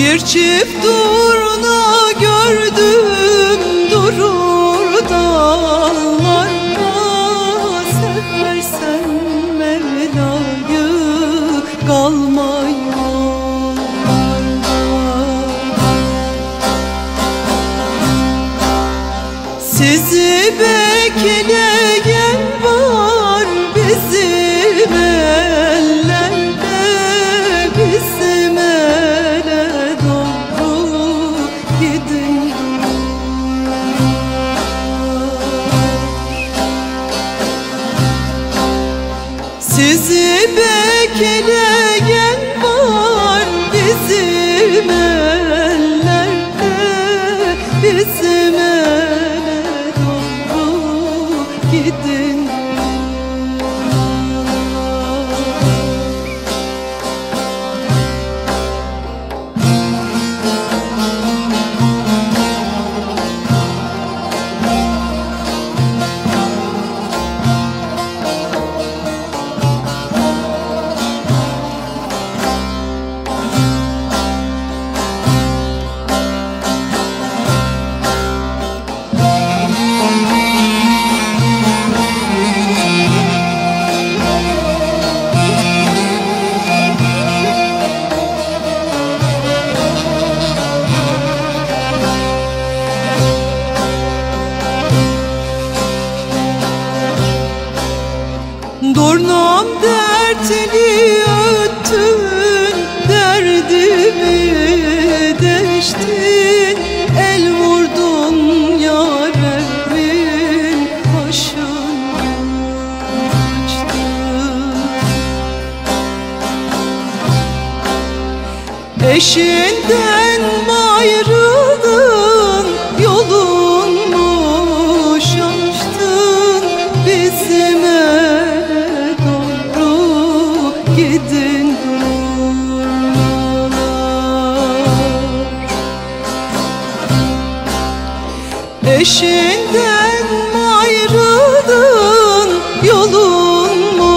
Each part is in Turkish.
Bir çift durna gördüm durur dağlarda Seversen Mevla'yı kalma Sizi bekleyen Sizi bekleyen Dornam dertli öttün Derdimi deştin. El vurdun yaremin başını açtın. Eşinden mi Eşinden ayrıldın Yolunmu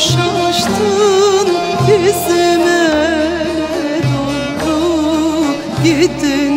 şaştın? Bizim ele doğru gidin